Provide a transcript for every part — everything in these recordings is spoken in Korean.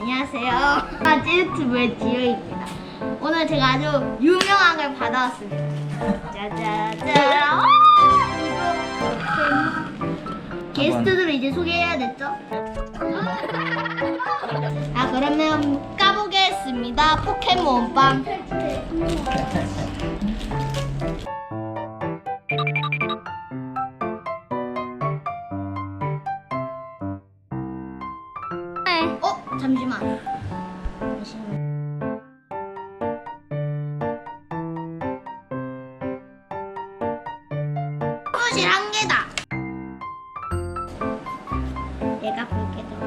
안녕하세요. 아지유튜브의 지효입니다. 오늘 제가 아주 유명한 걸 받아왔습니다. 짜자잔. 와, 이거 게스트들을 이제 소개해야 됐죠? 아 그러면 까보겠습니다. 포켓몬 빵. 어 잠시만. 잠시만. 사무실 한 개다. 내가 볼게 좀.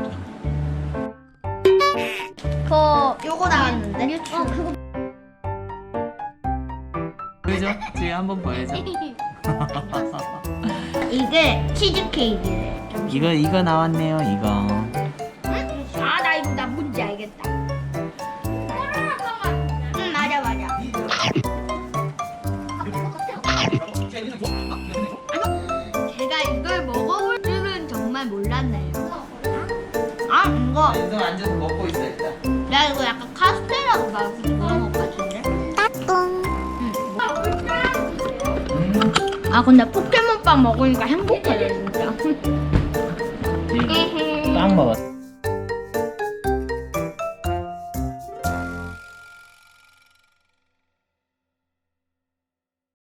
그 요거 나왔는데. 어 그거. 그죠? 지금 한번 보여줘. 이게 치즈 케이크래. 이거 이거 나왔네요. 이거. 정말 몰랐네요. 아, 이거. 윤성 앉아서 먹고 있어 일단. 야, 이거 약간 카스테라고 막 그런 것 같은데? 따뚱. 음. 아, 근데 포켓몬빵 먹으니까 행복해요, 진짜. 빵 먹었어.